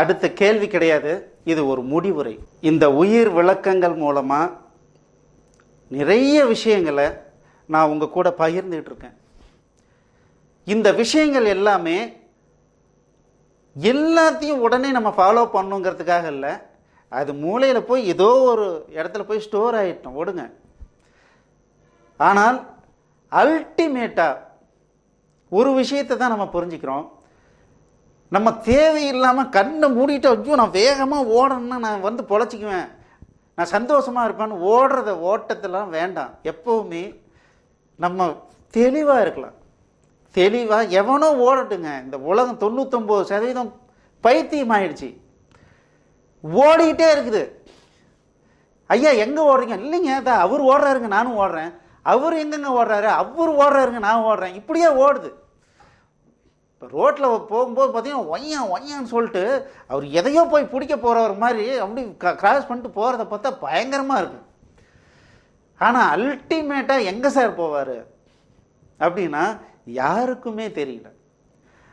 அடுத்த கேள்வி கிடையாது. இது ஒரு முடிவுரை. இந்த உயிர் விளக்கங்கள் மூலமாக நிறைய விஷயங்களை நான் உங்கள் கூட பகிர்ந்துகிட்டு இருக்கேன். இந்த விஷயங்கள் எல்லாமே எல்லாத்தையும் உடனே நம்ம ஃபாலோ பண்ணுங்கிறதுக்காக இல்லை. அது மூளையில் போய் ஏதோ ஒரு இடத்துல போய் ஸ்டோர் ஆகிட்டோம் ஓடுங்க ஆனால் அல்டிமேட்டாக ஒரு விஷயத்தை தான் நம்ம புரிஞ்சுக்கிறோம். நம்ம தேவையில்லாமல் கண்ணை மூடிட்டு ஐயோ நான் வேகமாக ஓடணும்னா நான் வந்து பொழைச்சிக்குவேன். நான் சந்தோஷமாக இருப்பேன்னு ஓடுறத ஓட்டத்தெல்லாம் வேண்டாம். எப்போவுமே நம்ம தெளிவாக இருக்கலாம். தெளிவாக எவனோ ஓடட்டுங்க. இந்த உலகம் தொண்ணூத்தொம்பது சதவீதம் பைத்தியம் ஆயிடுச்சு. ஓடிக்கிட்டே இருக்குது. ஐயா எங்கே ஓடுறீங்க? இல்லைங்க தான் அவர் ஓடுறாருங்க நானும் ஓடுறேன். அவர் எங்கெங்க ஓடுறாரு? அவர் ஓடுறாருங்க நான் ஓடுறேன். இப்படியே ஓடுது. இப்போ ரோட்டில் போகும்போது பார்த்தீங்கன்னா ஒய்யான் ஒய்யான்னு சொல்லிட்டு அவர் எதையோ போய் பிடிக்க போகிறவர் மாதிரி அப்படி கிராஸ் பண்ணிட்டு போகிறத பார்த்தா பயங்கரமாக இருக்கும் ஆனால் அல்டிமேட்டாக எங்கே சார் போவார்? அப்படின்னா யாருக்குமே தெரியல.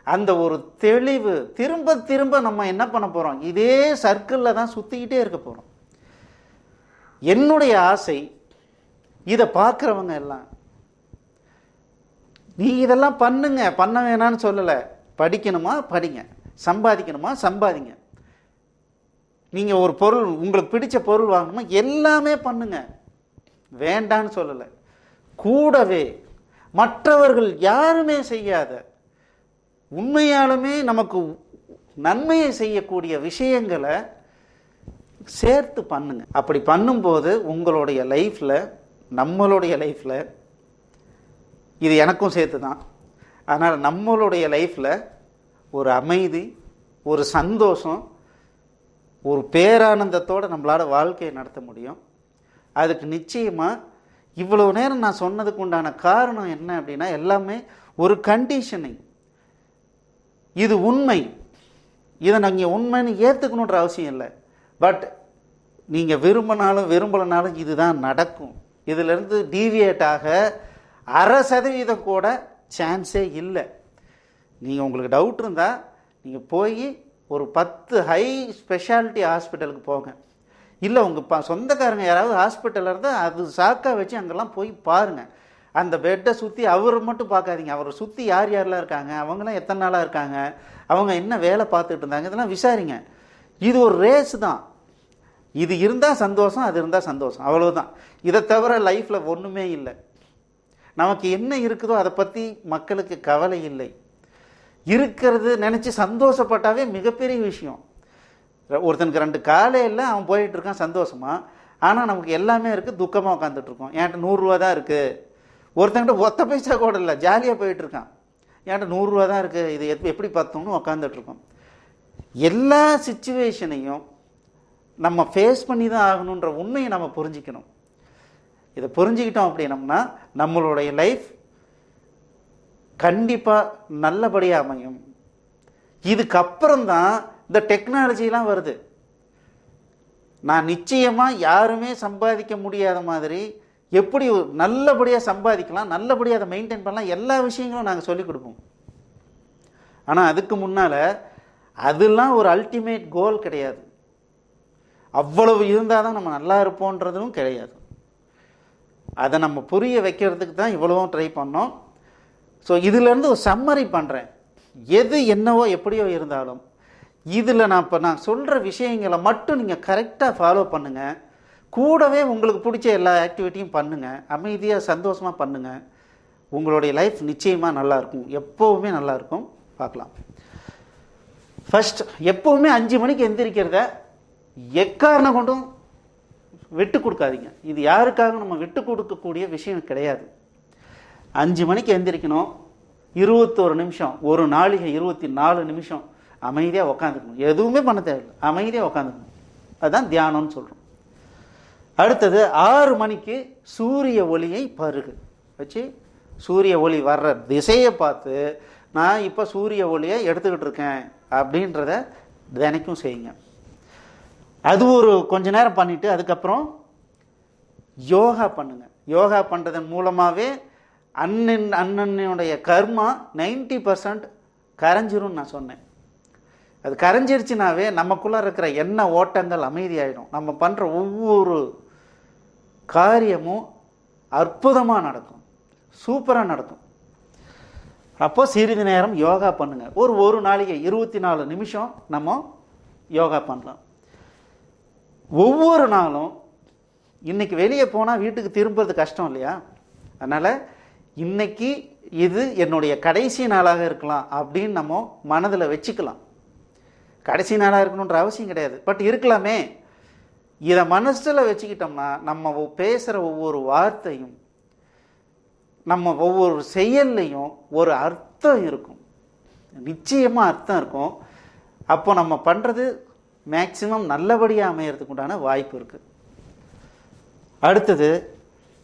அந்த ஒரு தெளிவு திரும்ப திரும்ப நம்ம என்ன பண்ண போகிறோம் இதே சர்க்கிளில் தான் சுற்றிக்கிட்டே இருக்க போகிறோம் என்னுடைய ஆசை இதை பார்க்குறவங்க எல்லாம் நீ இதெல்லாம் பண்ணுங்க பண்ண வேணான்னு சொல்லலை. படிக்கணுமா? படிங்க. சம்பாதிக்கணுமா? சம்பாதிங்க. நீங்கள் ஒரு பொருள் உங்களுக்கு பிடிச்ச பொருள் வாங்கணுமா? எல்லாமே பண்ணுங்க. வேண்டான்னு சொல்லலை. கூடவே மற்றவர்கள் யாருமே செய்யாத உண்மையாலுமே நமக்கு நன்மையை செய்யக்கூடிய விஷயங்களை சேர்த்து பண்ணுங்க. அப்படி பண்ணும்போது உங்களுடைய லைஃப்பில் நம்மளுடைய லைஃப்பில் இது எனக்கும் சேர்த்து தான் அதனால் நம்மளுடைய லைஃப்பில் ஒரு அமைதி ஒரு சந்தோஷம் ஒரு பேரானந்தத்தோடு நம்மளால் வாழ்க்கையை நடத்த முடியும். அதுக்கு நிச்சயமாக இவ்வளோ நேரம் நான் சொன்னதுக்கு உண்டான காரணம் என்ன அப்படின்னா எல்லாமே ஒரு கண்டிஷனிங் இது உண்மை. இதை நீங்கள் உண்மைன்னு ஏற்றுக்கணுன்ற அவசியம் இல்லை. பட் நீங்கள் விரும்பினாலும் விரும்பலைனாலும் இதுதான் நடக்கும். இதிலிருந்து டீவியேட் ஆக அரை சதவீதம் கூட சான்ஸே இல்லை. நீங்கள் உங்களுக்கு டவுட் இருந்தால் நீங்கள் போய் ஒரு பத்து ஹை ஸ்பெஷாலிட்டி ஹாஸ்பிட்டலுக்கு போங்க. இல்லை உங்கள் ப சொந்தக்காரங்க யாராவது ஹாஸ்பிட்டலில் இருந்தால் அது சாக்கா வச்சு அங்கெல்லாம் போய் பாருங்கள் அந்த பெட்டை சுற்றி அவரை மட்டும் பார்க்காதீங்க. அவரை சுற்றி யார் யாரெலாம் இருக்காங்க? அவங்களாம் எத்தனை நாளாக இருக்காங்க? அவங்க என்ன வேலை பார்த்துட்டு இருந்தாங்க? இதெல்லாம் விசாரிங்க. இது ஒரு ரேஸ் தான். இது இருந்தால் சந்தோஷம் அது இருந்தால் சந்தோஷம். அவ்வளோதான் இதை தவிர லைஃப்பில் ஒன்றுமே இல்லை. நமக்கு என்ன இருக்குதோ அதை பற்றி மக்களுக்கு கவலை இல்லை. இருக்கிறது நினச்சி சந்தோஷப்பட்டாவே மிகப்பெரிய விஷயம். ஒருத்தனுக்கு ரெண்டு காலையில் அவன் போயிட்டு இருக்கான் சந்தோஷமாக ஆனால் நமக்கு எல்லாமே இருக்குது துக்கமாக உட்காந்துட்ருக்கோம் என்கிட்ட நூறுரூவா தான் இருக்குது ஒருத்தங்கிட்ட ஒத்த பைசா கூட இல்லை ஜாலியாக போயிட்டுருக்கான் என்கிட்ட நூறுரூவா தான் இருக்குது இது எப் எப்படி பார்த்தோம்னு உக்காந்துட்ருக்கோம் எல்லா சுச்சுவேஷனையும் நம்ம ஃபேஸ் பண்ணி தான் ஆகணுன்ற உண்மையை நம்ம புரிஞ்சிக்கணும். இதை புரிஞ்சுக்கிட்டோம் அப்படின்னம்னா நம்மளுடைய லைஃப் கண்டிப்பாக நல்லபடியாக அமையும். இதுக்கப்புறம் தான் இந்த டெக்னாலஜிலாம் வருது. நான் நிச்சயமாக யாருமே சம்பாதிக்க முடியாத மாதிரி எப்படி நல்லபடியாக சம்பாதிக்கலாம் நல்லபடியாக அதை மெயின்டைன் பண்ணலாம் எல்லா விஷயங்களும் நாங்கள் சொல்லிக் கொடுப்போம். ஆனால் அதுக்கு முன்னால் அதெல்லாம் ஒரு அல்டிமேட் கோல் கிடையாது. அவ்வளவு இருந்தால் தான் நம்ம நல்லா இருப்போன்றதும் கிடையாது. அதை நம்ம புரிய வைக்கிறதுக்கு தான் இவ்வளவும் ட்ரை பண்ணோம். ஸோ இதிலேருந்து ஒரு சம்மரி பண்ணுறேன் எது என்னவோ எப்படியோ இருந்தாலும் இதில் நான் இப்போ நான் சொல்கிற விஷயங்களை மட்டும் நீங்கள் கரெக்டாக ஃபாலோ பண்ணுங்கள் கூடவே உங்களுக்கு பிடிச்ச எல்லா ஆக்டிவிட்டியும் பண்ணுங்கள் அமைதியாக சந்தோஷமாக பண்ணுங்கள் உங்களுடைய லைஃப் நிச்சயமாக நல்லாயிருக்கும் எப்போவுமே நல்லாயிருக்கும் பார்க்கலாம். ஃபஸ்ட் எப்போவுமே அஞ்சு மணிக்கு எந்திரிக்கிறத எக்காரணம் கொண்டும் விட்டு கொடுக்காதீங்க. இது யாருக்காக நம்ம விட்டு கொடுக்கக்கூடிய விஷயம் கிடையாது. அஞ்சு மணிக்கு எந்திரிக்கணும். இருபத்தோரு நிமிஷம். ஒரு நாளிகை இருபத்தி நாலு நிமிஷம். அமைதியாக உக்காந்துக்கணும். எதுவுமே பண்ண தேவையில்லை. அமைதியாக உக்காந்துக்கணும். அதுதான் தியானம்னு சொல்கிறோம் அடுத்தது ஆறு மணிக்கு சூரிய ஒளியை பருகு. வச்சு சூரிய ஒளி வர்ற திசையை பார்த்து நான் இப்போ சூரிய ஒளியை எடுத்துக்கிட்டு இருக்கேன். அப்படின்றத தினைக்கும் செய்யுங்க. அது ஒரு கொஞ்ச நேரம் பண்ணிவிட்டு அதுக்கப்புறம் யோகா பண்ணுங்கள் யோகா பண்ணுறதன் மூலமாகவே அண்ணன் அண்ணனுடைய கர்மா நைன்டி பர்சன்ட் கரைஞ்சிரும்னு நான் சொன்னேன். அது கரைஞ்சிருச்சுனாவே நமக்குள்ளே இருக்கிற எண்ண ஓட்டங்கள் அமைதியாயிடும். நம்ம பண்ணுற ஒவ்வொரு காரியமும் அற்புதமாக நடக்கும். சூப்பராக நடக்கும். அப்போது சிறிது நேரம் யோகா பண்ணுங்கள் ஒரு ஒரு நாளைக்கு இருபத்தி நாலு நிமிஷம் நம்ம யோகா பண்ணலாம். ஒவ்வொரு நாளும் இன்றைக்கி வெளியே போனால் வீட்டுக்கு திரும்புறது கஷ்டம் இல்லையா? அதனால் இன்னைக்கு இது என்னுடைய கடைசி நாளாக இருக்கலாம் அப்படின்னு நம்ம மனதில் வச்சுக்கலாம். கடைசி நாளாக இருக்கணுன்ற அவசியம் கிடையாது. பட் இருக்கலாமே. இதை மனசில் வச்சுக்கிட்டோம்னா நம்ம பேசுகிற ஒவ்வொரு வார்த்தையும் நம்ம ஒவ்வொரு செயல்லையும் ஒரு அர்த்தம் இருக்கும். நிச்சயமாக அர்த்தம் இருக்கும். அப்போ நம்ம பண்ணுறது மேக்சிமம் நல்லபடியாக அமையறதுக்கு உண்டான வாய்ப்பு இருக்குது அடுத்தது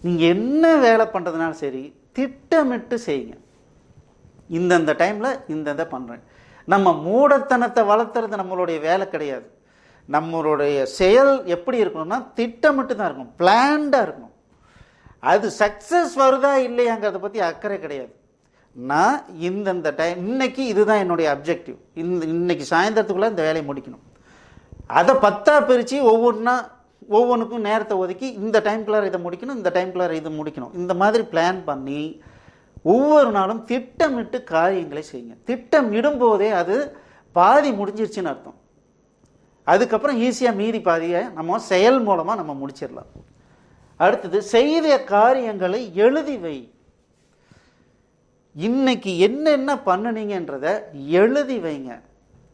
நீங்கள் என்ன வேலை பண்ணுறதுனாலும் சரி திட்டமிட்டு செய்யுங்க. இந்தந்த டைமில் இந்தந்த பண்ணுறேன் நம்ம மூடத்தனத்தை வளர்த்துறது நம்மளுடைய வேலை கிடையாது. நம்மளுடைய செயல் எப்படி இருக்கணும்னா திட்டமிட்டு தான் இருக்கணும். பிளான்டாக இருக்கணும். அது சக்ஸஸ் வருதா இல்லையாங்கிறத பற்றி அக்கறை கிடையாது. நான் இந்தந்த டைம் இன்னைக்கு இதுதான் என்னுடைய அப்ஜெக்டிவ் இந்த இன்னைக்கு சாயந்தரத்துக்குள்ளே இந்த வேலையை முடிக்கணும். அதை பத்தா பிரித்து ஒவ்வொன்றா ஒவ்வொன்றுக்கும் நேரத்தை ஒதுக்கி இந்த டைம்குள்ளார இதை முடிக்கணும் இந்த டைம்குள்ளார இதை முடிக்கணும். இந்த மாதிரி பிளான் பண்ணி ஒவ்வொரு நாளும் திட்டமிட்டு காரியங்களை செய்யுங்க. திட்டமிடும் போதே அது பாதி முடிஞ்சிருச்சுன்னு அர்த்தம். அதுக்கப்புறம் ஈஸியாக மீதி பாதியை நம்ம செயல் மூலமாக நம்ம முடிச்சிடலாம். அடுத்தது செய்த காரியங்களை எழுதி வை. இன்னைக்கு என்னென்ன பண்ணுனீங்கன்றத எழுதி வைங்க.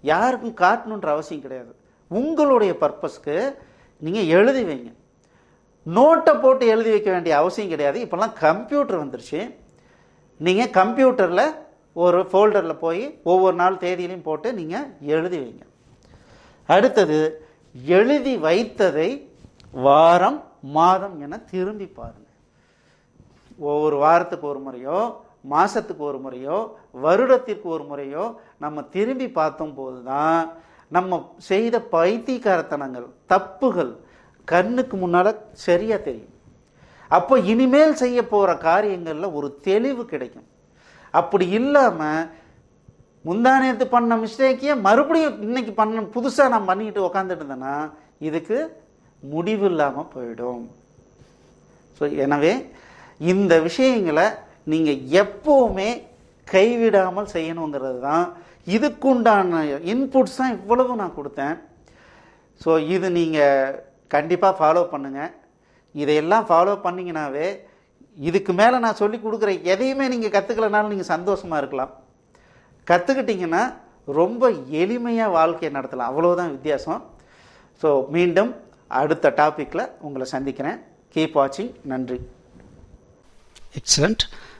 யாருக்கும் காட்டணுன்ற அவசியம் கிடையாது. உங்களுடைய பர்பஸ்க்கு நீங்கள் எழுதி வைங்க. நோட்டை போட்டு எழுதி வைக்க வேண்டிய அவசியம் கிடையாது. இப்போல்லாம் கம்ப்யூட்டர் வந்துருச்சு. நீங்கள் கம்ப்யூட்டரில் ஒரு ஃபோல்டரில் போய் ஒவ்வொரு நாள் தேதியிலையும் போட்டு நீங்கள் எழுதி வைங்க. அடுத்தது எழுதி வைத்ததை வாரம் மாதம் என திரும்பி பாருங்கள் ஒவ்வொரு வாரத்துக்கு ஒரு முறையோ மாதத்துக்கு ஒரு முறையோ வருடத்திற்கு ஒரு முறையோ நம்ம திரும்பி பார்த்தோம் போது தான் நம்ம செய்த பைத்தியக்காரத்தனங்கள் தப்புகள் கண்ணுக்கு முன்னால் சரியாக தெரியும். அப்போ இனிமேல் செய்ய போகிற காரியங்களில் ஒரு தெளிவு கிடைக்கும். அப்படி இல்லாமல் முந்தானேத்து பண்ண மிஸ்டேக்கையே மறுபடியும் இன்றைக்கி பண்ண புதுசாக நான் பண்ணிக்கிட்டு உக்காந்துட்டு இருந்தேன்னா இதுக்கு முடிவு இல்லாமல் போயிடும். ஸோ எனவே இந்த விஷயங்களை நீங்கள் எப்போவுமே கைவிடாமல் செய்யணுங்கிறது தான். இதுக்குண்டான இன்புட்ஸ் தான் இவ்வளவு நான் கொடுத்தேன். ஸோ இது நீங்கள் கண்டிப்பாக ஃபாலோ பண்ணுங்கள் இதையெல்லாம் ஃபாலோ பண்ணிங்கனாவே இதுக்கு மேலே நான் சொல்லி கொடுக்குற எதையுமே நீங்கள் கற்றுக்கலனாலும் நீங்கள் சந்தோஷமாக இருக்கலாம். கற்றுக்கிட்டிங்கன்னா ரொம்ப எளிமையாக வாழ்க்கையை நடத்தலாம். அவ்வளோதான் வித்தியாசம். ஸோ மீண்டும் அடுத்த டாப்பிக்கில் உங்களை சந்திக்கிறேன். கீப் வாட்சிங் நன்றி. எக்ஸலண்ட்